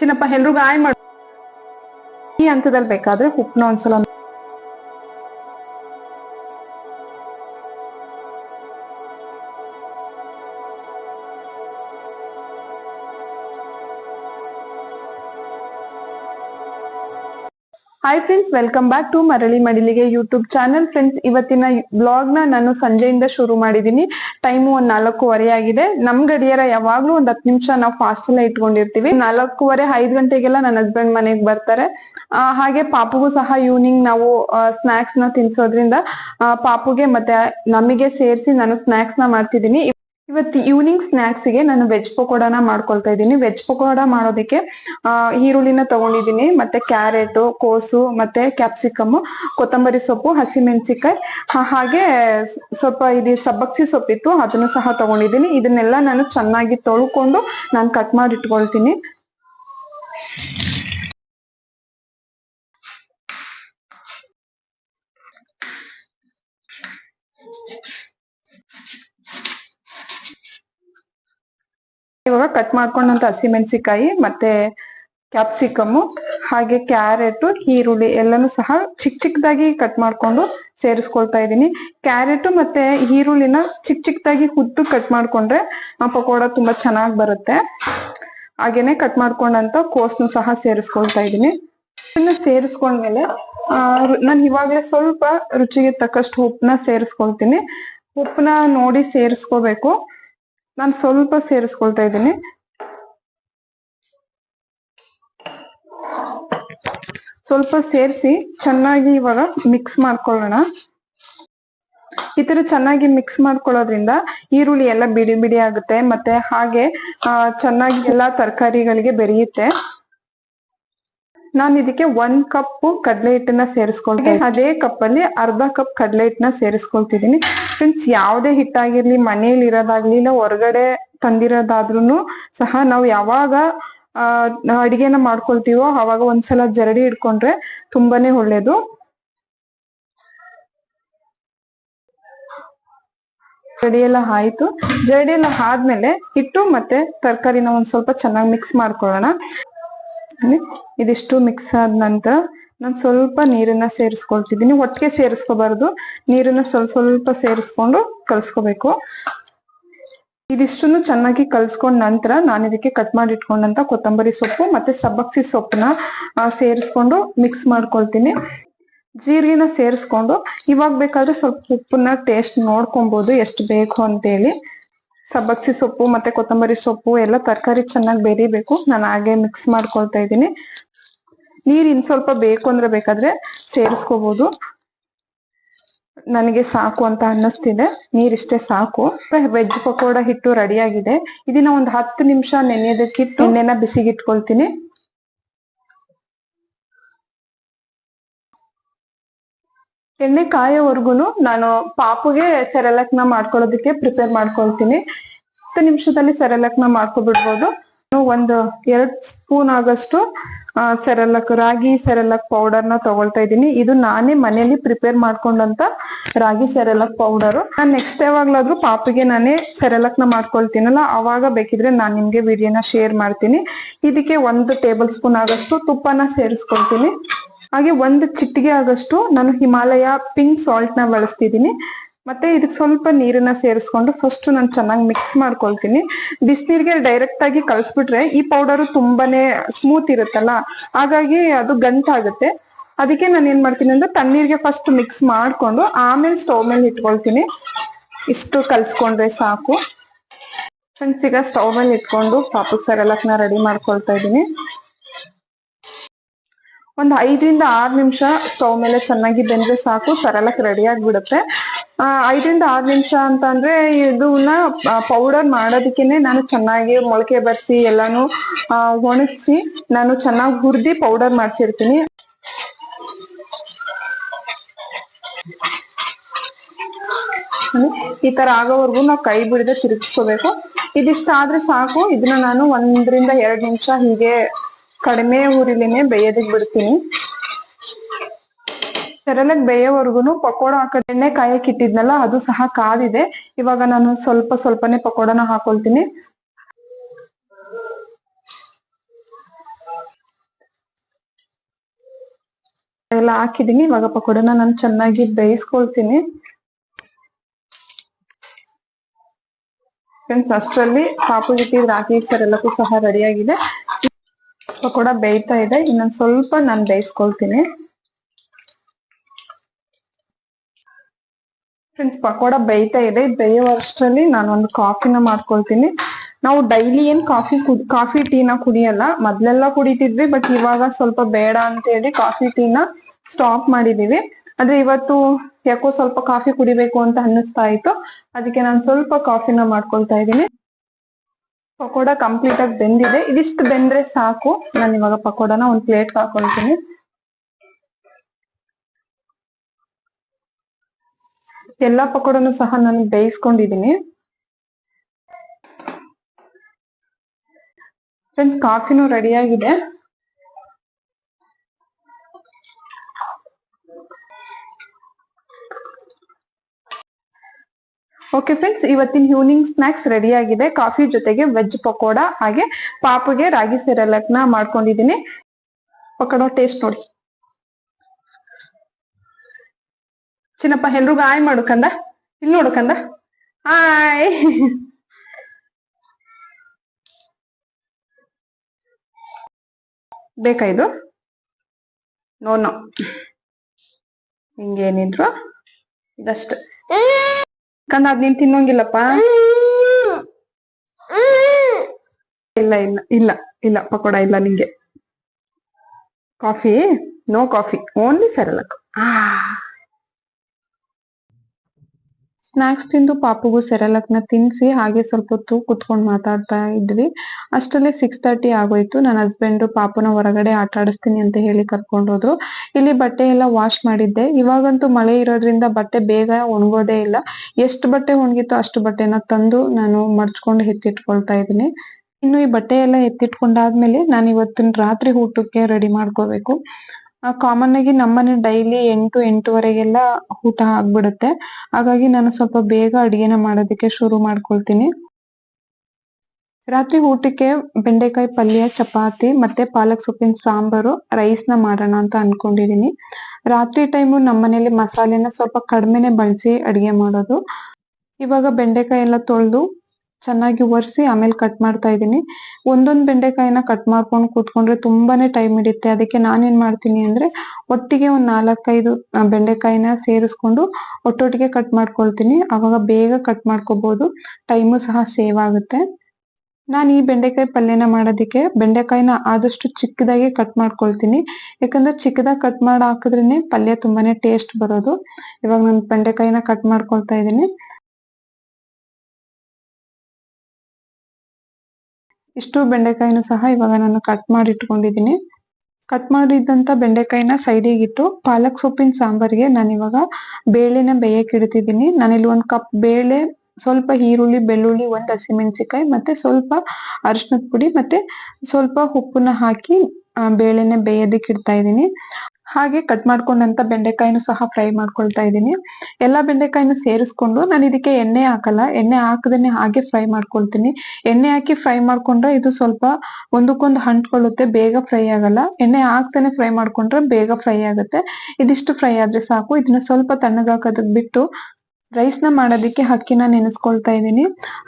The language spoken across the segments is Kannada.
ಚಿನ್ನಪ್ಪ ಎಲ್ರಿಗೂ ಆಯ್ ಮಾಡು ಈ ಹಂತದಲ್ಲಿ ಬೇಕಾದ್ರೆ ಉಪ್ಪನ್ನ ಒಂದ್ಸಲ hi friends welcome back to ಮರಳಿ ಮಡಿಲಿಗೆ ಯೂಟ್ಯೂಬ್ ಚಾನೆಲ್ ಫ್ರೆಂಡ್ಸ್ ಇವತ್ತಿನ ಬ್ಲಾಗ್ನ ನಾನು ಸಂಜೆಯಿಂದ ಶುರು ಮಾಡಿದೀನಿ. ಟೈಮು ಒಂದ್ ನಾಲ್ಕೂವರೆ ಆಗಿದೆ. ನಮ್ ಗಡಿಯರ ಯಾವಾಗ್ಲೂ ಒಂದ್ ಹತ್ತು ನಿಮಿಷ ನಾವು ಫಾಸ್ಟ್ ಎಲ್ಲ ಇಟ್ಕೊಂಡಿರ್ತೀವಿ. ನಾಲ್ಕೂವರೆ, ಐದ್ ಗಂಟೆಗೆಲ್ಲ ನನ್ನ ಹಸ್ಬೆಂಡ್ ಮನೆಗೆ ಬರ್ತಾರೆ. ಹಾಗೆ ಪಾಪುಗೂ ಸಹ ಈವ್ನಿಂಗ್ ನಾವು ಸ್ನಾಕ್ಸ್ನ ತಿನ್ಸೋದ್ರಿಂದ ಪಾಪುಗೆ ಮತ್ತೆ ನಮಗೆ ಸೇರಿಸಿ ನಾನು ಸ್ನಾಕ್ಸ್ನ ಮಾಡ್ತಿದ್ದೀನಿ ಇವತ್ತು ಈವ್ನಿಂಗ್ ಸ್ನಾಕ್ಸ್ಗೆ ನಾನು ವೆಜ್ ಪಕೋಡಾನ ಮಾಡ್ಕೊಳ್ತಾ ಇದ್ದೀನಿ. ವೆಜ್ ಪಕೋಡ ಮಾಡೋದಕ್ಕೆ ಈರುಳ್ಳಿನ ತಗೊಂಡಿದ್ದೀನಿ, ಮತ್ತೆ ಕ್ಯಾರೆಟ್ ಕೋಸು, ಮತ್ತೆ ಕ್ಯಾಪ್ಸಿಕಮ್ ಕೊತ್ತಂಬರಿ ಸೊಪ್ಪು ಹಸಿಮೆಣಸಿಕಾಯಿ ಹಾಗೆ ಸ್ವಲ್ಪ ಇದು ಸಬ್ಬಕ್ಸಿ ಸೊಪ್ಪಿತ್ತು, ಅದನ್ನು ಸಹ ತಗೊಂಡಿದ್ದೀನಿ. ಇದನ್ನೆಲ್ಲ ನಾನು ಚೆನ್ನಾಗಿ ತೊಳ್ಕೊಂಡು ನಾನು ಕಟ್ ಮಾಡಿ ಇಟ್ಕೊಳ್ತೀನಿ ಕಟ್ ಮಾಡ್ಕೊಂಡಂತ ಹಸಿಮೆಣಸಿಕಾಯಿ ಮತ್ತೆ ಕ್ಯಾಪ್ಸಿಕಮ್ ಹಾಗೆ ಕ್ಯಾರೆಟ್ ಈರುಳ್ಳಿ ಎಲ್ಲಾನು ಸಹ ಚಿಕ್ಕ ಚಿಕ್ಕದಾಗಿ ಕಟ್ ಮಾಡ್ಕೊಂಡು ಸೇರಿಸ್ಕೊಳ್ತಾ ಇದ್ದೀನಿ. ಕ್ಯಾರೆಟ್ ಮತ್ತೆ ಈರುಳ್ಳಿನ ಚಿಕ್ಕ ಚಿಕ್ಕದಾಗಿ ಹುದ್ದು ಕಟ್ ಮಾಡ್ಕೊಂಡ್ರೆ ಆ ಪಕೋಡ ತುಂಬಾ ಚೆನ್ನಾಗಿ ಬರುತ್ತೆ. ಹಾಗೇನೆ ಕಟ್ ಮಾಡ್ಕೊಂಡಂತ ಕೋಸ್ನು ಸಹ ಸೇರಿಸ್ಕೊಳ್ತಾ ಇದ್ದೀನಿ. ಇದನ್ನ ಸೇರಿಸ್ಕೊಂಡ್ಮೇಲೆ, ಆ ನಾನು ಇವಾಗಲೇ ಸ್ವಲ್ಪ ರುಚಿಗೆ ತಕ್ಕಷ್ಟು ಉಪ್ಪನ್ನ ಸೇರಿಸ್ಕೊಳ್ತೀನಿ. ಉಪ್ಪನ್ನ ನೋಡಿ ಸೇರಿಸ್ಕೋಬೇಕು. ನಾನು ಸ್ವಲ್ಪ ಸೇರಿಸ್ಕೊಳ್ತಾ ಇದ್ದೀನಿ. ಸ್ವಲ್ಪ ಸೇರಿಸಿ ಚೆನ್ನಾಗಿ ಇವಾಗ ಮಿಕ್ಸ್ ಮಾಡ್ಕೊಳ್ಳೋಣ. ಈ ತರ ಚೆನ್ನಾಗಿ ಮಿಕ್ಸ್ ಮಾಡ್ಕೊಳ್ಳೋದ್ರಿಂದ ಈರುಳ್ಳಿ ಎಲ್ಲ ಬಿಡಿ ಬಿಡಿ ಆಗುತ್ತೆ. ಮತ್ತೆ ಹಾಗೆ ಚೆನ್ನಾಗಿ ಎಲ್ಲಾ ತರಕಾರಿಗಳಿಗೆ ಬೆರೆಯುತ್ತೆ. ನಾನು ಇದಕ್ಕೆ ಒಂದ್ ಕಪ್ ಕಡಲೆ ಹಿಟ್ಟನ್ನ ಸೇರಿಸ್ಕೊಳ್ತೀನಿ ಅದೇ ಕಪ್ ಅಲ್ಲಿ ಅರ್ಧ ಕಪ್ ಕಡಲೆ ಹಿಟ್ಟನ್ನ ಸೇರಿಸ್ಕೊಳ್ತಿದ್ದೀನಿ ಫ್ರೆಂಡ್ಸ್ ಯಾವ್ದೇ ಹಿಟ್ಟಾಗಿರ್ಲಿ ಮನೇಲಿ ಇರೋದಾಗ್ಲಿ ಇಲ್ಲ ಹೊರಗಡೆ ತಂದಿರೋದಾದ್ರೂ ಸಹ ನಾವು ಯಾವಾಗ ಅಡಿಗೆನ ಮಾಡ್ಕೊಳ್ತೀವೋ ಅವಾಗ ಒಂದ್ಸಲ ಜರಡಿ ಇಟ್ಕೊಂಡ್ರೆ ತುಂಬಾನೇ ಒಳ್ಳೇದು. ಜರಡಿ ಎಲ್ಲ ಆಯ್ತು. ಜರಡಿ ಎಲ್ಲ ಆದ್ಮೇಲೆ ಹಿಟ್ಟು ಮತ್ತೆ ತರಕಾರಿನ ಒಂದ್ ಸ್ವಲ್ಪ ಚೆನ್ನಾಗಿ ಮಿಕ್ಸ್ ಮಾಡ್ಕೊಳ್ಳೋಣ. ಇದಿಷ್ಟು ಮಿಕ್ಸ್ ಆದ ನಂತರ ನಾನು ಸ್ವಲ್ಪ ನೀರನ್ನ ಸೇರಿಸ್ಕೊಳ್ತಿದ್ದೀನಿ. ಒಟ್ಟಿಗೆ ಸೇರಿಸ್ಕೋಬಾರ್ದು. ನೀರನ್ನ ಸ್ವಲ್ಪ ಸ್ವಲ್ಪ ಸೇರಿಸ್ಕೊಂಡು ಕಲ್ಸ್ಕೋಬೇಕು. ಇದಿಷ್ಟನ್ನು ಚೆನ್ನಾಗಿ ಕಲ್ಸ್ಕೊಂಡ್ ನಂತರ ನಾನು ಇದಕ್ಕೆ ಕಟ್ ಮಾಡಿ ಇಟ್ಕೊಂಡಂತ ಕೊತ್ತಂಬರಿ ಸೊಪ್ಪು ಮತ್ತೆ ಸಬ್ಬಕ್ಸಿ ಸೊಪ್ಪನ್ನ ಸೇರಿಸ್ಕೊಂಡು ಮಿಕ್ಸ್ ಮಾಡ್ಕೊಳ್ತೀನಿ. ಜೀರಿಗೆನ ಸೇರಿಸ್ಕೊಂಡು ಇವಾಗ ಬೇಕಾದ್ರೆ ಸ್ವಲ್ಪ ಉಪ್ಪನ್ನ ಟೇಸ್ಟ್ ನೋಡ್ಕೊಬಹುದು ಎಷ್ಟು ಬೇಕು ಅಂತೇಳಿ. ಸಬ್ಬಕ್ಸಿ ಸೊಪ್ಪು ಮತ್ತೆ ಕೊತ್ತಂಬರಿ ಸೊಪ್ಪು ಎಲ್ಲ ತರಕಾರಿ ಚೆನ್ನಾಗಿ ಬೆರಿಬೇಕು. ನಾನು ಹಾಗೆ ಮಿಕ್ಸ್ ಮಾಡ್ಕೊಳ್ತಾ ಇದ್ದೀನಿ. ನೀರ್ ಇನ್ ಸ್ವಲ್ಪ ಬೇಕು ಅಂದ್ರೆ ಬೇಕಾದ್ರೆ ಸೇರಿಸ್ಕೋಬಹುದು ನನಗೆ ಸಾಕು ಅಂತ ಅನ್ನಿಸ್ತಿದೆ. ನೀರಿಷ್ಟೇ ಸಾಕು. ವೆಜ್ ಪಕೋಡ ಹಿಟ್ಟು ರೆಡಿ ಆಗಿದೆ. ಇದನ್ನ ಒಂದು ಹತ್ತು ನಿಮಿಷ ನೆನೆಯೋದಕ್ಕಿಟ್ಟು ಎಣ್ಣೆನ ಬಿಸಿಗಿಟ್ಕೊಳ್ತೀನಿ. ಎಣ್ಣೆ ಕಾಯೋವರೆಗೂ ನಾನು ಪಾಪುಗೆ ಸೆರೆಲಕ್ನ ಮಾಡ್ಕೊಳ್ಳೋದಕ್ಕೆ ಪ್ರಿಪೇರ್ ಮಾಡ್ಕೊಳ್ತೀನಿ. ಹತ್ತು ನಿಮಿಷದಲ್ಲಿ ಸೆರೆಲಕ್ನ ಮಾಡ್ಕೊಬಿಡ್ಬೋದು. ಒಂದು ಎರಡ್ ಸ್ಪೂನ್ ಆಗಷ್ಟು ಸೆರೆಲಕ್ ರಾಗಿ ಸೆರೆಲಕ್ ಪೌಡರ್ನ ತಗೊಳ್ತಾ ಇದ್ದೀನಿ. ಇದು ನಾನೇ ಮನೆಯಲ್ಲಿ ಪ್ರಿಪೇರ್ ಮಾಡ್ಕೊಂಡಂತ ರಾಗಿ ಸೆರೆಲಕ್ ಪೌಡರ್ ನಾನು ನೆಕ್ಸ್ಟ್ ಯಾವಾಗ್ಲಾದ್ರೂ ಪಾಪಿಗೆ ನಾನೇ ಸೆರೆಲಕ್ನ ಮಾಡ್ಕೊಳ್ತೀನಲ್ಲ, ಅವಾಗ ಬೇಕಿದ್ರೆ ನಾನು ನಿಮ್ಗೆ ವಿಡಿಯೋನ ಶೇರ್ ಮಾಡ್ತೀನಿ. ಇದಕ್ಕೆ ಒಂದು ಟೇಬಲ್ ಸ್ಪೂನ್ ಆಗಷ್ಟು ತುಪ್ಪನ ಸೇರಿಸ್ಕೊಳ್ತೀನಿ. ಹಾಗೆ ಒಂದು ಚಿಟ್ಟಿಗೆ ಆಗಷ್ಟು ನಾನು ಹಿಮಾಲಯ ಪಿಂಕ್ ಸಾಲ್ಟ್ನ ಬಳಸ್ತಿದ್ದೀನಿ. ಮತ್ತೆ ಇದಕ್ಕೆ ಸ್ವಲ್ಪ ನೀರನ್ನ ಸೇರಿಸ್ಕೊಂಡು ಫಸ್ಟ್ ನಾನು ಚೆನ್ನಾಗಿ ಮಿಕ್ಸ್ ಮಾಡ್ಕೊಳ್ತೀನಿ. ಬಿಸಿನೀರಿಗೆ ಡೈರೆಕ್ಟ್ ಆಗಿ ಕಳ್ಸ್ಬಿಟ್ರೆ ಈ ಪೌಡರ್ ತುಂಬಾನೇ ಸ್ಮೂತ್ ಇರುತ್ತಲ್ಲ, ಹಾಗಾಗಿ ಅದು ಗಂಟಾಗುತ್ತೆ. ಅದಕ್ಕೆ ನಾನು ಏನ್ ಮಾಡ್ತೀನಿ ಅಂದ್ರೆ ತಣ್ಣೀರಿಗೆ ಫಸ್ಟ್ ಮಿಕ್ಸ್ ಮಾಡ್ಕೊಂಡು ಆಮೇಲೆ ಸ್ಟವ್ ಮೇಲೆ ಇಟ್ಕೊಳ್ತೀನಿ. ಇಷ್ಟು ಕಲ್ಸ್ಕೊಂಡ್ರೆ ಸಾಕು. ಫ್ರೆಂಡ್ಸ್ ಈಗ ಸ್ಟವ್ ಮೇಲೆ ಇಟ್ಕೊಂಡು ಪಾಪಕ್ ಸರಲಕ್ನ ರೆಡಿ ಮಾಡ್ಕೊಳ್ತಾ ಇದ್ದೀನಿ. ಒಂದು ಐದರಿಂದ ಆರು ನಿಮಿಷ ಸ್ಟವ್ ಮೇಲೆ ಚೆನ್ನಾಗಿ ಬೆಂದ್ರೆ ಸಾಕು ಸರಳಕ್ಕೆ ರೆಡಿ ಆಗ್ಬಿಡುತ್ತೆ. ಐದರಿಂದ ಆರು ನಿಮಿಷ ಅಂತ ಅಂದ್ರೆ ಇದನ್ನ ಪೌಡರ್ ಮಾಡೋದಕ್ಕೇನೆ ನಾನು ಚೆನ್ನಾಗಿ ಮೊಳಕೆ ಬರ್ಸಿ ಎಲ್ಲಾನು ಒಣಗಿಸಿ ನಾನು ಚೆನ್ನಾಗಿ ಹುರಿದಿ ಪೌಡರ್ ಮಾಡಿಸಿರ್ತೀನಿ. ಈ ತರ ಆಗೋವರೆಗೂ ನಾವು ಕೈ ಬಿಡದೆ ತಿರುಗಿಸ್ಕೋಬೇಕು. ಇದಿಷ್ಟ ಆದ್ರೆ ಸಾಕು, ಇದನ್ನ ನಾನು ಒಂದರಿಂದ ಎರಡ್ ನಿಮಿಷ ಹೀಗೆ ಕಡಿಮೆ ಊರಿಲಿನೇ ಬೇಯೋದಕ್ಕೆ ಬಿಡ್ತೀನಿ. ತೆರಳಕ್ ಬೇಯೋವರೆಗೂ ಪಕೋಡ ಹಾಕೋ ಕಾಯಕ್ಕೆ ಇಟ್ಟಿದ್ನಲ್ಲ, ಅದು ಸಹ ಕಾದಿದೆ. ಇವಾಗ ನಾನು ಸ್ವಲ್ಪ ಸ್ವಲ್ಪನೇ ಪಕೋಡನ ಹಾಕೊಳ್ತೀನಿ. ಎಲ್ಲ ಹಾಕಿದೀನಿ ಇವಾಗ ಪಕೋಡನ ನಾನು ಚೆನ್ನಾಗಿ ಬೇಯಿಸ್ಕೊಳ್ತೀನಿ. ಫ್ರೆಂಡ್ಸ್ ಅಷ್ಟರಲ್ಲಿ ಕಾಪು ಜೊತೆ ರಾಗಿ ಸರ್ ಎಲ್ಲಕ್ಕೂ ಸಹ ರೆಡಿಯಾಗಿದೆ ಪಕೋಡ ಬೇಯ್ತಾ ಇದೆ. ಇನ್ನೊಂದು ಸ್ವಲ್ಪ ನಾನು ಬೇಯಿಸ್ಕೊಳ್ತೀನಿ. ಫ್ರೆಂಡ್ಸ್ ಪಕೋಡ ಬೇಯ್ತಾ ಇದೆ. ಬೇಯೋ ಬೇಯುವಷ್ಟರಲ್ಲಿ ನಾನು ಒಂದು ಕಾಫಿನ ಮಾಡ್ಕೊಳ್ತೀನಿ. ನಾವು ಡೈಲಿ ಏನ್ ಕಾಫಿ ಕಾಫಿ ಟೀನ ಕುಡಿಯಲ್ಲ. ಮೊದ್ಲೆಲ್ಲ ಕುಡಿತಿದ್ವಿ ಬಟ್ ಇವಾಗ ಸ್ವಲ್ಪ ಬೇಡ ಅಂತ ಹೇಳಿ ಕಾಫಿ ಟೀನ ಸ್ಟಾಪ್ ಮಾಡಿದೀವಿ. ಆದ್ರೆ ಇವತ್ತು ಯಾಕೋ ಸ್ವಲ್ಪ ಕಾಫಿ ಕುಡಿಬೇಕು ಅಂತ ಅನ್ನಿಸ್ತಾ ಇತ್ತು. ಅದಕ್ಕೆ ನಾನು ಸ್ವಲ್ಪ ಕಾಫಿನ ಮಾಡ್ಕೊಳ್ತಾ ಇದ್ದೀನಿ. ಪಕೋಡ ಕಂಪ್ಲೀಟ್ ಆಗಿ ಬೆಂದಿದೆ. ಇದಿಷ್ಟು ಬೆಂದ್ರೆ ಸಾಕು. ನಾನು ಇವಾಗ ಪಕೋಡನ ಒಂದ್ ಪ್ಲೇಟ್ ಹಾಕೊಳ್ತೀನಿ. ಎಲ್ಲಾ ಪಕೋಡನು ಸಹ ನಾನು ಬೇಯಿಸ್ಕೊಂಡಿದೀನಿ ಫ್ರೆಂಡ್ಸ್ ಕಾಫಿನೂ ರೆಡಿ ಆಗಿದೆ ಓಕೆ ಫ್ರೆಂಡ್ಸ್ ಇವತ್ತಿನ ಈವ್ನಿಂಗ್ ಸ್ನಾಕ್ಸ್ ರೆಡಿ ಆಗಿದೆ ಕಾಫಿ ಜೊತೆಗೆ ವೆಜ್ ಪಕೋಡ, ಹಾಗೆ ಪಾಪುಗೆ ರಾಗಿ ಸೆರೆಲಕ್ನ ಮಾಡ್ಕೊಂಡಿದೀನಿ ಪಕೋಡ ಟೇಸ್ಟ್ ನೋಡಿ. ಚಿನ್ನಪ್ಪ, ಎಲ್ರಿಗೂ ಆಯ್ ಮಾಡು ಕಂದ. ಇಲ್ಲಿ ನೋಡು ಕಂದ. ಹಾಯ್. ಬೇಕಾ ಇದು? No no. ಹಿಂಗೇನಿದ್ರು? ಇದಷ್ಟ. ಕಂದ ಅದ್ ನೀನ್ ತಿನ್ನೋಂಗಿಲ್ಲಪ್ಪ. ಇಲ್ಲ ಇಲ್ಲ ಇಲ್ಲ ಇಲ್ಲ, ಪಕೋಡ ಇಲ್ಲ ನಿಂಗೆ. Coffee? No coffee. Only Cerelac snacks ತಿಂದು ಪಾಪುಗೂ ಸೆರಲಕ್ನ ತಿನ್ಸಿ ಹಾಗೆ ಸ್ವಲ್ಪ ಹೊತ್ತು ಕುತ್ಕೊಂಡು ಮಾತಾಡ್ತಾ ಇದ್ವಿ. ಅಷ್ಟರಲ್ಲಿ ಸಿಕ್ಸ್ ತರ್ಟಿ ಆಗೋಯ್ತು. ನನ್ನ ಹಸ್ಬೆಂಡ್ ಪಾಪುನ ಹೊರಗಡೆ ಆಟ ಆಡಿಸ್ತೀನಿ ಅಂತ ಹೇಳಿ ಕರ್ಕೊಂಡು ಹೋದ್ರು. ಇಲ್ಲಿ ಬಟ್ಟೆ ಎಲ್ಲ ವಾಶ್ ಮಾಡಿದ್ದೆ. ಇವಾಗಂತೂ ಮಳೆ ಇರೋದ್ರಿಂದ ಬಟ್ಟೆ ಬೇಗ ಒಣಗೋದೇ ಇಲ್ಲ. ಎಷ್ಟು ಬಟ್ಟೆ ಒಣಗಿತ್ತು ಅಷ್ಟು ಬಟ್ಟೆನ ತಂದು ನಾನು ಮಡ್ಚ್ಕೊಂಡು ಎತ್ತಿಟ್ಕೊಳ್ತಾ ಇದ್ದೀನಿ. ಇನ್ನು ಈ ಬಟ್ಟೆ ಎಲ್ಲ ಎತ್ತಿಟ್ಕೊಂಡಾದ್ಮೇಲೆ ನಾನು ಇವತ್ತಿನ ರಾತ್ರಿ ಊಟಕ್ಕೆ ರೆಡಿ ಮಾಡ್ಕೋಬೇಕು. ಕಾಮನ್ ಆಗಿ ನಮ್ಮನೆ ಡೈಲಿ ಎಂಟು, ಎಂಟುವರೆಗೆಲ್ಲ ಊಟ ಆಗ್ಬಿಡುತ್ತೆ. ಹಾಗಾಗಿ ನಾನು ಸ್ವಲ್ಪ ಬೇಗ ಅಡಿಗೆನ ಮಾಡೋದಕ್ಕೆ ಶುರು ಮಾಡ್ಕೊಳ್ತೀನಿ. ರಾತ್ರಿ ಊಟಕ್ಕೆ ಬೆಂಡೆಕಾಯಿ ಪಲ್ಯ, ಚಪಾತಿ ಮತ್ತೆ ಪಾಲಕ್ ಸೊಪ್ಪಿನ ಸಾಂಬಾರು ನ ಮಾಡೋಣ ಅಂತ ಅನ್ಕೊಂಡಿದೀನಿ. ರಾತ್ರಿ ಟೈಮು ನಮ್ಮನೇಲಿ ಮಸಾಲೆನ ಸ್ವಲ್ಪ ಕಡಿಮೆನೆ ಬಳಸಿ ಅಡಿಗೆ ಮಾಡೋದು. ಇವಾಗ ಬೆಂಡೆಕಾಯಿ ಎಲ್ಲ ತೊಳೆದು ಚೆನ್ನಾಗಿ ಒರೆಸಿ ಆಮೇಲೆ ಕಟ್ ಮಾಡ್ತಾ ಇದ್ದೀನಿ. ಒಂದೊಂದು ಬೆಂಡೆಕಾಯಿನ ಕಟ್ ಮಾಡ್ಕೊಂಡು ಕೂತ್ಕೊಂಡ್ರೆ ತುಂಬಾನೇ ಟೈಮ್ ಹಿಡಿಯುತ್ತೆ ಅದಕ್ಕೆ ನಾನೇನ್ ಮಾಡ್ತೀನಿ ಅಂದ್ರೆ ಒಟ್ಟಿಗೆ ಒಂದ್ ನಾಲ್ಕೈದು ಬೆಂಡೆಕಾಯಿನ ಸೇರಿಸ್ಕೊಂಡು ಒಟ್ಟೊಟ್ಟಿಗೆ ಕಟ್ ಮಾಡ್ಕೊಳ್ತೀನಿ. ಅವಾಗ ಬೇಗ ಕಟ್ ಮಾಡ್ಕೋಬಹುದು ಟೈಮು ಸಹ ಸೇವ್ ಆಗುತ್ತೆ. ನಾನು ಈ ಬೆಂಡೆಕಾಯಿ ಪಲ್ಯನ ಮಾಡೋದಕ್ಕೆ ಬೆಂಡೆಕಾಯಿನ ಆದಷ್ಟು ಚಿಕ್ಕದಾಗಿ ಕಟ್ ಮಾಡ್ಕೊಳ್ತೀನಿ. ಯಾಕಂದ್ರೆ ಚಿಕ್ಕದಾಗಿ ಕಟ್ ಮಾಡಿ ಹಾಕಿದ್ರೇನೆ ಪಲ್ಯ ತುಂಬಾನೇ ಟೇಸ್ಟ್ ಬರೋದು. ಇವಾಗ ನಾನು ಬೆಂಡೆಕಾಯಿನ ಕಟ್ ಮಾಡ್ಕೊಳ್ತಾ ಇದ್ದೀನಿ. ಇಷ್ಟು ಬೆಂಡೆಕಾಯಿನೂ ಸಹ ಇವಾಗ ನಾನು ಕಟ್ ಮಾಡಿ ಇಟ್ಕೊಂಡಿದ್ದೀನಿ ಕಟ್ ಮಾಡಿದಂತ ಬೆಂಡೆಕಾಯಿನ ಸೈಡಿಗೆ ಇಟ್ಟು ಪಾಲಕ್ ಸೊಪ್ಪಿನ ಸಾಂಬಾರ್ಗೆ ನಾನು ಇವಾಗ ಬೇಳೆನ ಬೇಯಕ್ಕೆ ಇಡ್ತಿದ್ದೀನಿ. ನಾನಿಲ್ಲಿ ಒಂದು ಕಪ್ ಬೇಳೆ, ಸ್ವಲ್ಪ ಈರುಳ್ಳಿ, ಬೆಳ್ಳುಳ್ಳಿ, ಒಂದ್ ಹಸಿಮೆಣಸಿಕಾಯಿ ಮತ್ತೆ ಸ್ವಲ್ಪ ಅರಿಶಿನದ ಪುಡಿ ಮತ್ತೆ ಸ್ವಲ್ಪ ಉಪ್ಪನ್ನ ಹಾಕಿ ಬೇಳೆನ ಬೇಯೋದಕ್ಕೆ ಇಡ್ತಾ ಇದ್ದೀನಿ. ಹಾಗೆ ಕಟ್ ಮಾಡ್ಕೊಂಡಂತ ಬೆಂಡೆಕಾಯಿನೂ ಸಹ ಫ್ರೈ ಮಾಡ್ಕೊಳ್ತಾ ಇದ್ದೀನಿ. ಎಲ್ಲಾ ಬೆಂಡೆಕಾಯಿನ ಸೇರಿಸ್ಕೊಂಡು ನಾನು ಇದಕ್ಕೆ ಎಣ್ಣೆ ಹಾಕಲ್ಲ, ಎಣ್ಣೆ ಹಾಕದೇನೆ ಹಾಗೆ ಫ್ರೈ ಮಾಡ್ಕೊಳ್ತೀನಿ. ಎಣ್ಣೆ ಹಾಕಿ ಫ್ರೈ ಮಾಡ್ಕೊಂಡ್ರೆ ಇದು ಸ್ವಲ್ಪ ಒಂದಕ್ಕೊಂದು ಹಂಟ್ಕೊಳ್ಳುತ್ತೆ ಬೇಗ ಫ್ರೈ ಆಗಲ್ಲ. ಎಣ್ಣೆ ಹಾಕ್ತಾನೆ ಫ್ರೈ ಮಾಡ್ಕೊಂಡ್ರೆ ಬೇಗ ಫ್ರೈ ಆಗುತ್ತೆ. ಇದಿಷ್ಟು ಫ್ರೈ ಆದ್ರೆ ಸಾಕು. ಇದನ್ನ ಸ್ವಲ್ಪ ತಣ್ಣಗಾಕೋದಕ್ ಬಿಟ್ಟು ರೈಸ್ನ ಮಾಡೋದಕ್ಕೆ ಅಕ್ಕಿನ ನೆನೆಸ್ಕೊಳ್ತಾ ಇದ್ದೀನಿ.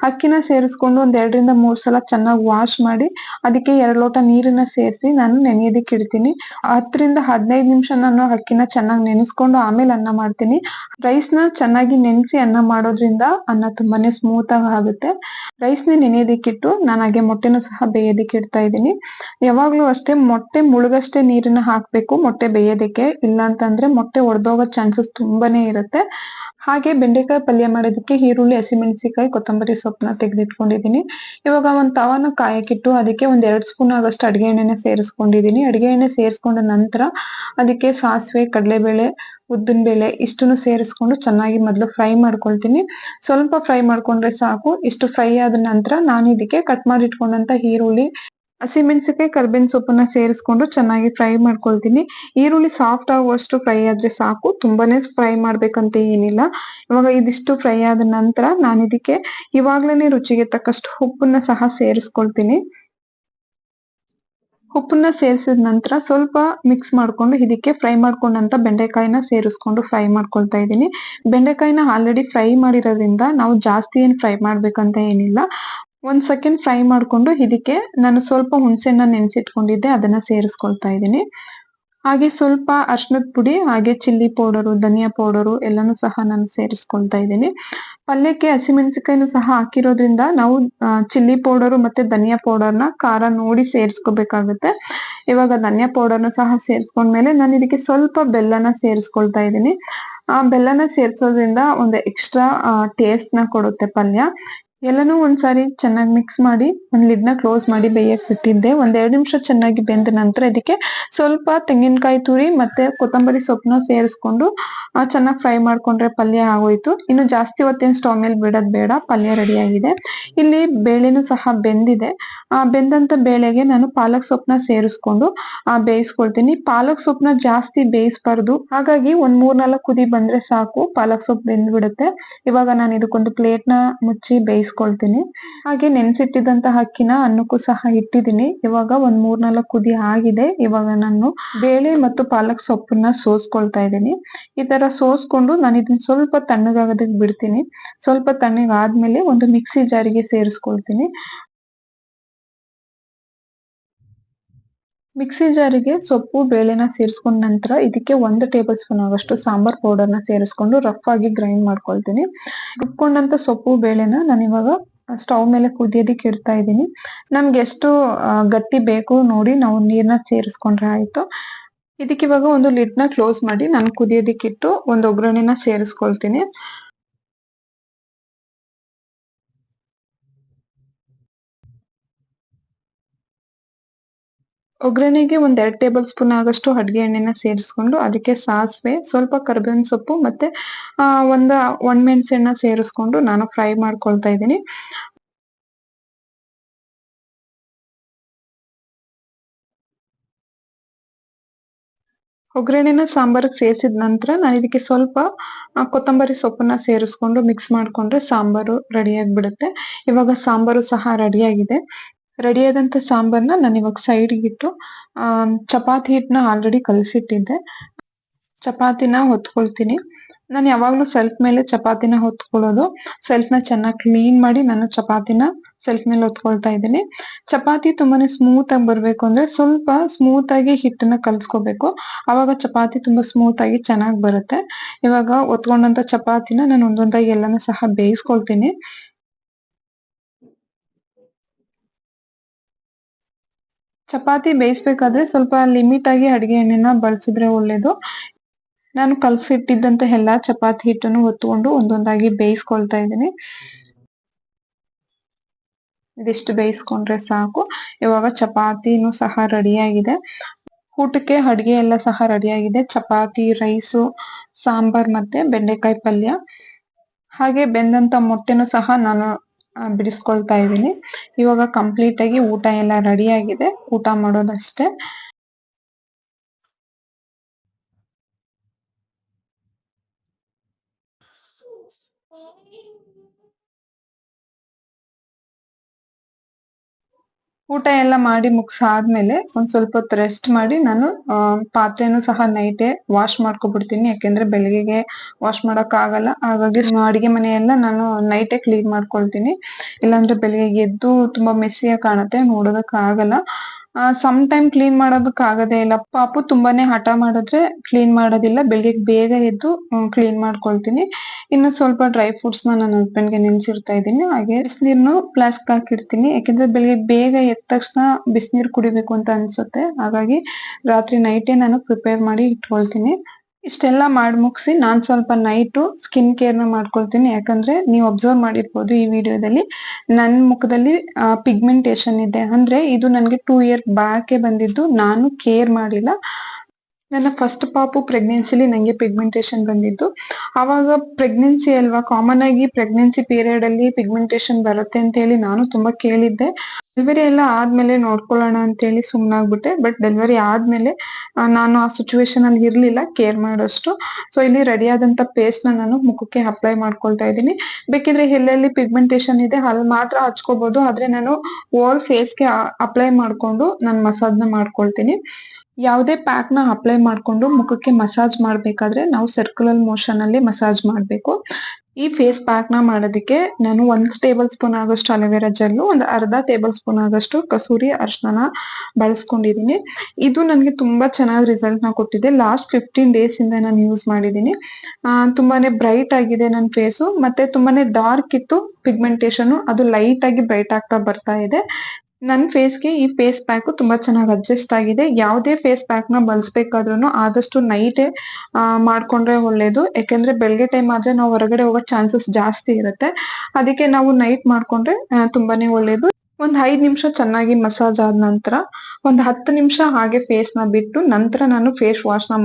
ಅಕ್ಕಿನ ಸೇರಿಸ್ಕೊಂಡು ಒಂದ್ ಎರಡರಿಂದ ಮೂರ್ ಸಲ ಚೆನ್ನಾಗಿ ವಾಶ್ ಮಾಡಿ, ಅದಕ್ಕೆ ಎರಡು ಲೋಟ ನೀರನ್ನ ಸೇರಿಸಿ ನಾನು ನೆನೆಯೋದಕ್ಕೆ ಇಡ್ತೀನಿ. ಹತ್ತರಿಂದ ಹದಿನೈದು ನಿಮಿಷ ನಾನು ಅಕ್ಕಿನ ಚೆನ್ನಾಗಿ ನೆನೆಸ್ಕೊಂಡು ಆಮೇಲೆ ಅನ್ನ ಮಾಡ್ತೀನಿ. ರೈಸ್ನ ಚೆನ್ನಾಗಿ ನೆನೆಸಿ ಅನ್ನ ಮಾಡೋದ್ರಿಂದ ಅನ್ನ ತುಂಬಾನೇ ಸ್ಮೂತ್ ಆಗಿ ಆಗುತ್ತೆ. ರೈಸ್ನ ನೆನೆಯೋದಕ್ಕಿಟ್ಟು ನಾನು ಹಾಗೆ ಮೊಟ್ಟೆನೂ ಸಹ ಬೇಯೋದಕ್ಕೆ ಇಡ್ತಾ ಇದ್ದೀನಿ. ಯಾವಾಗ್ಲೂ ಅಷ್ಟೇ ಮೊಟ್ಟೆ ಮುಳುಗಷ್ಟೇ ನೀರನ್ನ ಹಾಕ್ಬೇಕು, ಮೊಟ್ಟೆ ಬೇಯೋದಕ್ಕೆ. ಇಲ್ಲ ಅಂತಂದ್ರೆ ಮೊಟ್ಟೆ ಒಡೆದೋಗೋ ಚಾನ್ಸಸ್ ತುಂಬಾನೇ ಇರುತ್ತೆ. ಹಾಗೆ ಬೆಂಡೆಕಾಯಿ ಪಲ್ಯ ಮಾಡೋದಕ್ಕೆ ಈರುಳ್ಳಿ ಹಸಿಮೆಣಸಿಕಾಯಿ ಕೊತ್ತಂಬರಿ ಸೊಪ್ಪನ್ನ ತೆಗೆದಿಟ್ಕೊಂಡಿದ್ದೀನಿ. ಇವಾಗ ಒಂದು ತವಾನ ಕಾಯಕ್ಕಿಟ್ಟು ಅದಕ್ಕೆ ಒಂದ್ ಎರಡು ಸ್ಪೂನ್ ಆಗಷ್ಟು ಅಡಿಗೆ ಎಣ್ಣೆನ ಸೇರಿಸ್ಕೊಂಡಿದ್ದೀನಿ. ಅಡಿಗೆ ಎಣ್ಣೆ ಸೇರಿಸ್ಕೊಂಡ ನಂತರ ಅದಕ್ಕೆ ಸಾಸಿವೆ, ಕಡಲೆಬೇಳೆ ಉದ್ದಿನ ಬೇಳೆ ಇಷ್ಟನ್ನು ಸೇರಿಸ್ಕೊಂಡು ಚೆನ್ನಾಗಿ ಮೊದಲು ಫ್ರೈ ಮಾಡ್ಕೊಳ್ತೀನಿ. ಸ್ವಲ್ಪ ಫ್ರೈ ಮಾಡ್ಕೊಂಡ್ರೆ ಸಾಕು. ಇಷ್ಟು ಫ್ರೈ ಆದ ನಂತರ ನಾನು ಇದಕ್ಕೆ ಕಟ್ ಮಾಡಿ ಇಟ್ಕೊಂಡಂತ ಈರುಳ್ಳಿ ಹಸಿಮೆಣಸಿಕಾಯಿ ಕರ್ಬೇವಿನ ಸೊಪ್ಪನ್ನ ಸೇರಿಸ್ಕೊಂಡು ಚೆನ್ನಾಗಿ ಫ್ರೈ ಮಾಡ್ಕೊಳ್ತೀನಿ. ಈರುಳ್ಳಿ ಸಾಫ್ಟ್ ಆಗುವಷ್ಟು ಫ್ರೈ ಆದ್ರೆ ಸಾಕು. ತುಂಬಾನೇ ಫ್ರೈ ಮಾಡ್ಬೇಕಂತ ಏನಿಲ್ಲ. ಇವಾಗ ಇದಿಷ್ಟು ಫ್ರೈ ಆದ ನಂತರ ನಾನು ಇದಕ್ಕೆ ಇವಾಗ್ಲೇನೆ ರುಚಿಗೆ ತಕ್ಕಷ್ಟು ಉಪ್ಪನ್ನ ಸಹ ಸೇರಿಸ್ಕೊಳ್ತೀನಿ. ಉಪ್ಪನ್ನ ಸೇರಿಸಿದ ನಂತರ ಸ್ವಲ್ಪ ಮಿಕ್ಸ್ ಮಾಡ್ಕೊಂಡು ಇದಕ್ಕೆ ಫ್ರೈ ಮಾಡ್ಕೊಂಡಂತ ಬೆಂಡೆಕಾಯಿನ ಸೇರಿಸ್ಕೊಂಡು ಫ್ರೈ ಮಾಡ್ಕೊಳ್ತಾ ಇದ್ದೀನಿ. ಬೆಂಡೆಕಾಯಿನ ಆಲ್ರೆಡಿ ಫ್ರೈ ಮಾಡಿರೋದ್ರಿಂದ ನಾವು ಜಾಸ್ತಿ ಏನು ಫ್ರೈ ಮಾಡ್ಬೇಕಂತ ಏನಿಲ್ಲ. ಒಂದ್ ಸೆಕೆಂಡ್ ಫ್ರೈ ಮಾಡಿಕೊಂಡು ಇದಕ್ಕೆ ನಾನು ಸ್ವಲ್ಪ ಹುಣಸೆನ ನೆನೆಸಿಟ್ಕೊಂಡಿದ್ದೆ, ಅದನ್ನ ಸೇರಿಸ್ಕೊಳ್ತಾ ಇದ್ದೀನಿ. ಹಾಗೆ ಸ್ವಲ್ಪ ಅರ್ಶಿನದ ಪುಡಿ, ಹಾಗೆ ಚಿಲ್ಲಿ ಪೌಡರು, ಧನಿಯಾ ಪೌಡರು ಎಲ್ಲನೂ ಸಹ ನಾನು ಸೇರಿಸ್ಕೊಳ್ತಾ ಇದ್ದೀನಿ. ಪಲ್ಯಕ್ಕೆ ಹಸಿಮೆಣಸಿಕಾಯಿನೂ ಸಹ ಹಾಕಿರೋದ್ರಿಂದ ನಾವು ಚಿಲ್ಲಿ ಪೌಡರು ಮತ್ತೆ ಧನಿಯಾ ಪೌಡರ್ನ ಖಾರ ನೋಡಿ ಸೇರಿಸ್ಕೋಬೇಕಾಗುತ್ತೆ. ಇವಾಗ ಧನಿಯಾ ಪೌಡರ್ನ ಸಹ ಸೇರಿಸ್ಕೊಂಡ್ಮೇಲೆ ನಾನು ಇದಕ್ಕೆ ಸ್ವಲ್ಪ ಬೆಲ್ಲನ ಸೇರಿಸ್ಕೊಳ್ತಾ ಇದ್ದೀನಿ. ಆ ಬೆಲ್ಲನ ಸೇರಿಸೋದ್ರಿಂದ ಒಂದು ಎಕ್ಸ್ಟ್ರಾ ಟೇಸ್ಟ್ನ ಕೊಡುತ್ತೆ ಪಲ್ಯ. ಎಲ್ಲನೂ ಒಂದ್ಸಾರಿ ಚೆನ್ನಾಗಿ ಮಿಕ್ಸ್ ಮಾಡಿ, ಒಂದ್ ಲಿಡ್ನ ಕ್ಲೋಸ್ ಮಾಡಿ ಬೇಯಕ್ಕೆ ಬಿಟ್ಟಿದ್ದೆ. ಒಂದ್ ಎರಡು ನಿಮಿಷ ಚೆನ್ನಾಗಿ ಬೆಂದ ನಂತರ ಇದಕ್ಕೆ ಸ್ವಲ್ಪ ತೆಂಗಿನಕಾಯಿ ತುರಿ ಮತ್ತೆ ಕೊತ್ತಂಬರಿ ಸೊಪ್ಪನ್ನ ಸೇರಿಸ್ಕೊಂಡು ಚೆನ್ನಾಗಿ ಫ್ರೈ ಮಾಡ್ಕೊಂಡ್ರೆ ಪಲ್ಯ ಆಗೋಯ್ತು. ಇನ್ನು ಜಾಸ್ತಿ ಹೊತ್ತೇನು ಸ್ಟವ್ ಮೇಲೆ ಬಿಡೋದು ಬೇಡ, ಪಲ್ಯ ರೆಡಿ ಆಗಿದೆ. ಇಲ್ಲಿ ಬೇಳೆನೂ ಸಹ ಬೆಂದಿದೆ. ಆ, ಬೆಂದಂತ ಬೇಳೆಗೆ ನಾನು ಪಾಲಕ್ ಸೊಪ್ಪನ್ನ ಸೇರಿಸ್ಕೊಂಡು, ಆ, ಬೇಯಿಸ್ಕೊಳ್ತೀನಿ. ಪಾಲಕ್ ಸೊಪ್ಪನ್ನ ಜಾಸ್ತಿ ಬೇಯಿಸ್ಬಾರ್ದು. ಹಾಗಾಗಿ ಒಂದ್ ಮೂರ್ ನಾಲ್ಕು ಕುದಿ ಬಂದ್ರೆ ಸಾಕು. ಪಾಲಕ್ ಸೊಪ್ಪು ಬೆಂದ್ಬಿಡುತ್ತೆ. ಇವಾಗ ನಾನು ಇದಕ್ಕೊಂದು ಪ್ಲೇಟ್ನ ಮುಚ್ಚಿ ಬೇಯಿಸ್ಕೊಳ್ತೀನಿ ಹಾಗೆ ನೆನ್ಸಿಟ್ಟಿದ್ದಂತಹ ಅಕ್ಕಿನ ಅನ್ನಕ್ಕೂ ಸಹ ಇಟ್ಟಿದ್ದೀನಿ. ಇವಾಗ ಒಂದ್ ಮೂರ್ನಾಲ್ಕು ಕುದಿ ಆಗಿದೆ. ಇವಾಗ ನಾನು ಬೇಳೆ ಮತ್ತು ಪಾಲಕ್ ಸೊಪ್ಪನ್ನ ಸೋಸ್ಕೊಳ್ತಾ ಇದ್ದೀನಿ. ಈ ತರ ಸೋಸ್ಕೊಂಡು ನಾನು ಇದನ್ನ ಸ್ವಲ್ಪ ತಣ್ಣಗಾಗೋದಕ್ಕೆ ಬಿಡ್ತೀನಿ ಸ್ವಲ್ಪ ತಣ್ಣಗಾದ್ಮೇಲೆ ಒಂದು ಮಿಕ್ಸಿ ಜಾರಿಗೆ ಸೇರಿಸ್ಕೊಳ್ತೀನಿ. ಮಿಕ್ಸಿ ಜಾರಿಗೆ ಸೊಪ್ಪು, ಬೇಳೆನ ಸೇರಿಸ್ಕೊಂಡ ನಂತರ ಇದಕ್ಕೆ ಒಂದು ಟೇಬಲ್ ಸ್ಪೂನ್ ಆಗೋಷ್ಟು ಸಾಂಬಾರ್ ಪೌಡರ್ನ ಸೇರಿಸ್ಕೊಂಡು ರಫ್ ಆಗಿ ಗ್ರೈಂಡ್ ಮಾಡ್ಕೊಳ್ತೀನಿ. ರುಬ್ಕೊಂಡಂತ ಸೊಪ್ಪು, ಬೇಳೆನ ನಾನು ಇವಾಗ ಸ್ಟವ್ ಮೇಲೆ ಕುದಿಯೋದಕ್ಕೆ ಇಡ್ತಾ ಇದ್ದೀನಿ. ನಮ್ಗೆ ಎಷ್ಟು ಗಟ್ಟಿ ಬೇಕು ನೋಡಿ ನಾವು ನೀರನ್ನ ಸೇರಿಸ್ಕೊಂಡ್ರೆ ಆಯ್ತು. ಇದಕ್ಕೆ ಇವಾಗ ಒಂದು ಲಿಡ್ನ ಕ್ಲೋಸ್ ಮಾಡಿ ನಾನು ಕುದಿಯೋದಕ್ಕಿಟ್ಟು ಒಂದು ಒಗ್ಗರಣೆನ ಸೇರಿಸ್ಕೊಳ್ತೀನಿ. ಒಗ್ಗರಣೆಗೆ ಒಂದ್ ಎರಡ್ ಟೇಬಲ್ ಸ್ಪೂನ್ ಆಗಷ್ಟು ಅಡ್ಗೆ ಎಣ್ಣೆನ ಸೇರಿಸ್ಕೊಂಡು ಅದಕ್ಕೆ ಸಾಸಿವೆ, ಸ್ವಲ್ಪ ಕರಿಬೇವಿನ ಸೊಪ್ಪು ಮತ್ತೆ, ಆ, ಒಂದ್ ಒಣಮೆಣಸನ್ನ ಸೇರಿಸ್ಕೊಂಡು ನಾನು ಫ್ರೈ ಮಾಡ್ಕೊಳ್ತಾ ಇದ್ದೀನಿ. ಒಗ್ಗರಣೆನ ಸಾಂಬಾರಿಗೆ ಸೇರಿಸಿದ ನಂತರ ನಾನು ಇದಕ್ಕೆ ಸ್ವಲ್ಪ ಕೊತ್ತಂಬರಿ ಸೊಪ್ಪನ್ನ ಸೇರಿಸ್ಕೊಂಡು ಮಿಕ್ಸ್ ಮಾಡ್ಕೊಂಡ್ರೆ ಸಾಂಬಾರು ರೆಡಿ ಆಗಿಬಿಡುತ್ತೆ. ಇವಾಗ ಸಾಂಬಾರು ಸಹ ರೆಡಿಯಾಗಿದೆ ರೆಡಿಯಾದಂತ ಸಾಂಬಾರ್ನ ನಾನು ಇವಾಗ ಸೈಡ್ಗೆ ಇಟ್ಟು ಚಪಾತಿ ಹಿಟ್ಟನ್ನ ಆಲ್ರೆಡಿ ಕಲಸಿಟ್ಟಿದ್ದೆ. ಚಪಾತಿನ ಹೊತ್ಕೊಳ್ತೀನಿ. ನಾನು ಯಾವಾಗ್ಲೂ ಸೆಲ್ಫ್ ಮೇಲೆ ಚಪಾತಿನ ಹೊತ್ಕೊಳ್ಳೋದು. ಸೆಲ್ಫ್ನ ಚೆನ್ನಾಗಿ ಕ್ಲೀನ್ ಮಾಡಿ ನಾನು ಚಪಾತಿನ ಸೆಲ್ಫ್ ಮೇಲೆ ಹೊತ್ಕೊಳ್ತಾ ಇದ್ದೀನಿ. ಚಪಾತಿ ತುಂಬಾನೇ ಸ್ಮೂತ್ ಆಗಿ ಬರ್ಬೇಕು ಅಂದ್ರೆ ಸ್ವಲ್ಪ ಸ್ಮೂತ್ ಆಗಿ ಹಿಟ್ಟನ್ನ ಕಲ್ಸ್ಕೋಬೇಕು. ಅವಾಗ ಚಪಾತಿ ತುಂಬಾ ಸ್ಮೂತ್ ಆಗಿ ಚೆನ್ನಾಗಿ ಬರುತ್ತೆ. ಇವಾಗ ಒತ್ಕೊಂಡಂತ ಚಪಾತಿನ ನಾನು ಒಂದೊಂದಾಗಿ ಎಲ್ಲಾನು ಸಹ ಬೇಯಿಸ್ಕೊಳ್ತೀನಿ. ಚಪಾತಿ ಬೇಯಿಸ್ಬೇಕಾದ್ರೆ ಸ್ವಲ್ಪ ಲಿಮಿಟ್ ಆಗಿ ಅಡಿಗೆ ಎಣ್ಣೆನ ಬಳಸಿದ್ರೆ ಒಳ್ಳೇದು. ನಾನು ಕಲ್ಸಿಟ್ಟಿದ್ದಂತ ಎಲ್ಲಾ ಚಪಾತಿ ಹಿಟ್ಟನ್ನು ಹೊತ್ತುಕೊಂಡು ಒಂದೊಂದಾಗಿ ಬೇಯಿಸ್ಕೊಳ್ತಾ ಇದ್ದೀನಿ. ಇದಿಷ್ಟು ಬೇಯಿಸ್ಕೊಂಡ್ರೆ ಸಾಕು. ಇವಾಗ ಚಪಾತಿನೂ ಸಹ ರೆಡಿಯಾಗಿದೆ. ಊಟಕ್ಕೆ ಅಡಿಗೆ ಎಲ್ಲ ಸಹ ರೆಡಿಯಾಗಿದೆ. ಚಪಾತಿ, ರೈಸು, ಸಾಂಬಾರ್ ಮತ್ತೆ ಬೆಂಡೆಕಾಯಿ ಪಲ್ಯ. ಹಾಗೆ ಬೆಂದಂತ ಮೊಟ್ಟೆನೂ ಸಹ ನಾನು ಬಿಡಿಸ್ಕೊಳ್ತಾ ಇದ್ದೀನಿ. ಇವಾಗ ಕಂಪ್ಲೀಟ್ ಆಗಿ ಊಟ ಎಲ್ಲ ರೆಡಿ ಆಗಿದೆ. ಊಟ ಮಾಡೋದಷ್ಟೇ. ಊಟ ಎಲ್ಲ ಮಾಡಿ ಮುಗ್ಸಾದ್ಮೇಲೆ ಒಂದ್ ಸ್ವಲ್ಪ ಹೊತ್ತು ರೆಸ್ಟ್ ಮಾಡಿ ನಾನು ಪಾತ್ರೆನು ಸಹ ನೈಟೇ ವಾಶ್ ಮಾಡ್ಕೊಬಿಡ್ತೀನಿ. ಯಾಕೆಂದ್ರೆ ಬೆಳಿಗ್ಗೆಗೆ ವಾಶ್ ಮಾಡಕ್ ಆಗಲ್ಲ. ಹಾಗಾಗಿ ಅಡಿಗೆ ಮನೆಯೆಲ್ಲ ನಾನು ನೈಟೇ ಕ್ಲೀನ್ ಮಾಡ್ಕೊಳ್ತೀನಿ. ಇಲ್ಲಾಂದ್ರೆ ಬೆಳಿಗ್ಗೆ ಎದ್ದು ತುಂಬಾ ಮೆಸ್ಸಿಯಾಗಿ ಕಾಣುತ್ತೆ ನೋಡೋದಕ್ ಆಗಲ್ಲ ಸಮ್ ಟೈಮ್ ಕ್ಲೀನ್ ಮಾಡೋದಕ್ ಆಗದೇ ಇಲ್ಲ. ಪಾಪು ತುಂಬಾನೇ ಹಠ ಮಾಡಿದ್ರೆ ಕ್ಲೀನ್ ಮಾಡೋದಿಲ್ಲ. ಬೆಳಿಗ್ಗೆ ಬೇಗ ಎದ್ದು ಕ್ಲೀನ್ ಮಾಡ್ಕೊಳ್ತೀನಿ. ಇನ್ನು ಸ್ವಲ್ಪ ಡ್ರೈ ಫ್ರೂಟ್ಸ್ನ ನನ್ನ ಹಸ್ಬೆಂಡ್ಗೆ ನೆನ್ಸಿರ್ತಾ ಇದ್ದೀನಿ. ಹಾಗೆ ಬಿಸಿನೀರ್ನು ಫ್ಲಾಸ್ಕ್ ಹಾಕಿರ್ತೀನಿ ಯಾಕಂದ್ರೆ ಬೆಳಿಗ್ಗೆ ಬೇಗ ಎದ್ದ ತಕ್ಷಣ ಬಿಸಿನೀರ್ ಕುಡಿಬೇಕು ಅಂತ ಅನ್ಸುತ್ತೆ. ಹಾಗಾಗಿ ರಾತ್ರಿ ನೈಟೇ ನಾನು ಪ್ರಿಪೇರ್ ಮಾಡಿ ಇಟ್ಕೊಳ್ತೀನಿ. ಇಷ್ಟೆಲ್ಲ ಮಾಡಿ ಮುಗಿಸಿ ನಾನ್ ಸ್ವಲ್ಪ ನೈಟು ಸ್ಕಿನ್ ಕೇರ್ನ ಮಾಡ್ಕೊಳ್ತೀನಿ. ಯಾಕಂದ್ರೆ ನೀವು ಅಬ್ಸರ್ವ್ ಮಾಡಿರ್ಬೋದು ಈ ವಿಡಿಯೋದಲ್ಲಿ. ನನ್ನ ಮುಖದಲ್ಲಿ ಪಿಗ್ಮೆಂಟೇಷನ್ ಇದೆ. ಅಂದ್ರೆ ಇದು ನನಗೆ ಟೂ ಇಯರ್ ಬ್ಯಾಕೆ ಬಂದಿದ್ದು. ನಾನು ಕೇರ್ ಮಾಡಿಲ್ಲ. ನನ್ನ ಫಸ್ಟ್ ಪಾಪು ಪ್ರೆಗ್ನೆನ್ಸಿಲಿ ನನಗೆ ಪಿಗ್ಮೆಂಟೇಷನ್ ಬಂದಿದ್ದು. ಆವಾಗ ಪ್ರೆಗ್ನೆನ್ಸಿ ಅಲ್ವಾ ಕಾಮನ್ ಆಗಿ ಪ್ರೆಗ್ನೆನ್ಸಿ ಪೀರಿಯಡ್ ಅಲ್ಲಿ ಪಿಗ್ಮೆಂಟೇಷನ್ ಬರುತ್ತೆ ಅಂತ ಹೇಳಿ ನಾನು ತುಂಬಾ ಕೇಳಿದ್ದೆ. ಡೆಲಿವರಿ ಎಲ್ಲ ಆದ್ಮೇಲೆ ನೋಡ್ಕೊಳ್ಳೋಣ ಅಂತ ಹೇಳಿ ಸುಮ್ಮನಾಗ್ಬಿಟ್ಟೆ ಬಟ್ ಡೆಲಿವರಿ ಆದ್ಮೇಲೆ ನಾನು ಆ ಸಿಚುವೇಶನ್ ಅಲ್ಲಿ ಇರ್ಲಿಲ್ಲ ಕೇರ್ ಮಾಡೋಷ್ಟು. ಸೊ ಇಲ್ಲಿ ರೆಡಿ ಆದಂತ ಪೇಸ್ಟ್ ನಾನು ಮುಖಕ್ಕೆ ಅಪ್ಲೈ ಮಾಡ್ಕೊಳ್ತಾ ಇದ್ದೀನಿ. ಬೇಕಿದ್ರೆ ಎಲ್ಲೆಲ್ಲಿ ಪಿಗ್ಮೆಂಟೇಷನ್ ಇದೆ, ಅಲ್ಲಿ ಮಾತ್ರ ಹಚ್ಕೋಬಹುದು ಆದ್ರೆ ನಾನು ಓಲ್ ಫೇಸ್ಗೆ ಅಪ್ಲೈ ಮಾಡ್ಕೊಂಡು ನಾನು ಮಸಾಜ್ನ ಮಾಡ್ಕೊಳ್ತೀನಿ. ಯಾವುದೇ ಪ್ಯಾಕ್ನ ಅಪ್ಲೈ ಮಾಡ್ಕೊಂಡು ಮುಖಕ್ಕೆ ಮಸಾಜ್ ಮಾಡಬೇಕಾದ್ರೆ ನಾವು ಸರ್ಕ್ಯುಲರ್ ಮೋಷನ್ ಅಲ್ಲಿ ಮಸಾಜ್ ಮಾಡಬೇಕು. ಈ ಫೇಸ್ ಪ್ಯಾಕ್ನ ಮಾಡೋದಕ್ಕೆ ನಾನು ಒಂದು ಟೇಬಲ್ ಸ್ಪೂನ್ ಆಗೋಷ್ಟು ಅಲೋವೆರಾ ಜೆಲ್ಲು ಒಂದು ಅರ್ಧ ಟೇಬಲ್ ಸ್ಪೂನ್ ಆಗೋಷ್ಟು ಕಸೂರಿ ಅರ್ಶನ ಬಳಸ್ಕೊಂಡಿದೀನಿ. ಇದು ನನಗೆ ತುಂಬಾ ಚೆನ್ನಾಗಿ ರಿಸಲ್ಟ್ನ ಕೊಟ್ಟಿದೆ. ಲಾಸ್ಟ್ ಫಿಫ್ಟೀನ್ ಡೇಸ್ ಇಂದ ನಾನು ಯೂಸ್ ಮಾಡಿದೀನಿ. ಆ, ತುಂಬಾನೇ ಬ್ರೈಟ್ ಆಗಿದೆ ನನ್ನ ಫೇಸು ಮತ್ತೆ ತುಂಬಾನೇ ಡಾರ್ಕ್ ಇತ್ತು ಪಿಗ್ಮೆಂಟೇಷನ್ ಅದು ಲೈಟ್ ಆಗಿ ಬ್ರೈಟ್ ಆಗ್ತಾ ಬರ್ತಾ ಇದೆ. ನನ್ನ ಫೇಸ್ಗೆ ಈ ಫೇಸ್ ಪ್ಯಾಕ್ ತುಂಬಾ ಚೆನ್ನಾಗಿ ಅಡ್ಜಸ್ಟ್ ಆಗಿದೆ. ಯಾವುದೇ ಫೇಸ್ ಪ್ಯಾಕ್ನ ಬಳಸ್ಬೇಕಾದ್ರೂ ಆದಷ್ಟು ನೈಟೇ ಮಾಡ್ಕೊಂಡ್ರೆ ಒಳ್ಳೇದು. ಯಾಕೆಂದ್ರೆ ಬೆಳಗ್ಗೆ ಟೈಮ್ ಆದ್ರೆ ನಾವು ಹೊರಗಡೆ ಹೋಗೋ ಚಾನ್ಸಸ್ ಜಾಸ್ತಿ ಇರುತ್ತೆ. ಅದಕ್ಕೆ ನಾವು ನೈಟ್ ಮಾಡ್ಕೊಂಡ್ರೆ ತುಂಬಾನೇ ಒಳ್ಳೇದು. ಒಂದ್ ಐದ್ ನಿಮಿಷ ಚೆನ್ನಾಗಿ ಮಸಾಜ್ ಆದ ನಂತರ, ಒಂದ್ ಹತ್ತು ನಿಮಿಷ ಹಾಗೆ ಫೇಸ್ನ ಬಿಟ್ಟು ನಂತರ ನಾನು ಫೇಸ್ ವಾಶ್ನ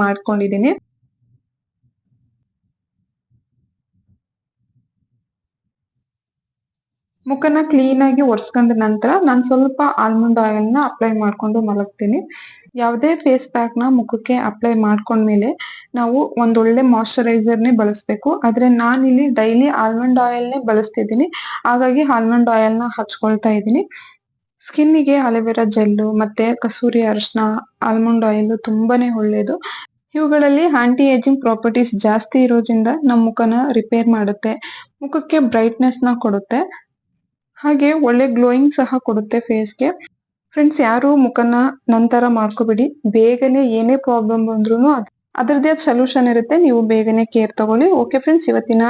ಮುಖನ ಕ್ಲೀನ್ ಆಗಿ ಒರೆಸ್ಕೊಂಡ ನಂತರ ನಾನು ಸ್ವಲ್ಪ ಆಲ್ಮಂಡ್ ಆಯಿಲ್ನ ಅಪ್ಲೈ ಮಾಡ್ಕೊಂಡು ಮಲಗ್ತೀನಿ. ಯಾವುದೇ ಫೇಸ್ ಪ್ಯಾಕ್ನ ಮುಖಕ್ಕೆ ಅಪ್ಲೈ ಮಾಡ್ಕೊಂಡ್ಮೇಲೆ ನಾವು ಒಂದೊಳ್ಳೆ ಮಾಯಶ್ಚರೈಸರ್ ನೇ ಬಳಸಬೇಕು. ಆದ್ರೆ ನಾನಿಲ್ಲಿ ಡೈಲಿ ಆಲ್ಮಂಡ್ ಆಯಿಲ್ ನೇ ಬಳಸ್ತಿದ್ದೀನಿ. ಹಾಗಾಗಿ ಆಲ್ಮಂಡ್ ಆಯಿಲ್ನ ಹಚ್ಕೊಳ್ತಾ ಇದ್ದೀನಿ. ಸ್ಕಿನ್ನಿಗೆ ಅಲೋವೆರಾ ಜೆಲ್ಲು ಮತ್ತೆ ಕಸೂರಿ ಅರಿಶಿನ ಆಲ್ಮಂಡ್ ಆಯಿಲ್ ತುಂಬಾನೇ ಒಳ್ಳೇದು. ಇವುಗಳಲ್ಲಿ ಆಂಟಿ ಏಜಿಂಗ್ ಪ್ರಾಪರ್ಟೀಸ್ ಜಾಸ್ತಿ ಇರೋದ್ರಿಂದ ನಮ್ಮ ಮುಖನ ರಿಪೇರ್ ಮಾಡುತ್ತೆ. ಮುಖಕ್ಕೆ ಬ್ರೈಟ್ನೆಸ್ನ ಕೊಡುತ್ತೆ. ಹಾಗೆ ಒಳ್ಳೆ ಗ್ಲೋಯಿಂಗ್ ಸಹ ಕೊಡುತ್ತೆ ಫೇಸ್ಗೆ ಫ್ರೆಂಡ್ಸ್ ಯಾರು ಮುಖನ ನಂತರ ಮಾಡ್ಕೋಬೇಡಿ. ಬೇಗನೆ ಏನೇ ಪ್ರಾಬ್ಲಮ್ ಬಂದ್ರು ಅದರದೇ ಸೊಲ್ಯೂಷನ್ ಇರುತ್ತೆ. ನೀವು ಬೇಗನೆ ಕೇರ್ ತಗೊಳ್ಳಿ. ಓಕೆ ಫ್ರೆಂಡ್ಸ್ ಇವತ್ತಿನ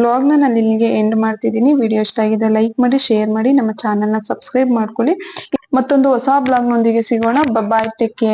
ವ್ಲಾಗ್ನ ನಾನು ಇಲ್ಲಿಗೆ ಎಂಡ್ ಮಾಡ್ತಿದ್ದೀನಿ. ವಿಡಿಯೋ ಇಷ್ಟ ಆಗಿದೆ ಲೈಕ್ ಮಾಡಿ ಶೇರ್ ಮಾಡಿ, ನಮ್ಮ ಚಾನೆಲ್ನ ಸಬ್ಸ್ಕ್ರೈಬ್ ಮಾಡ್ಕೊಳ್ಳಿ. ಮತ್ತೊಂದು ಹೊಸ ಬ್ಲಾಗ್ ನೊಂದಿಗೆ ಸಿಗೋಣ. Bye take care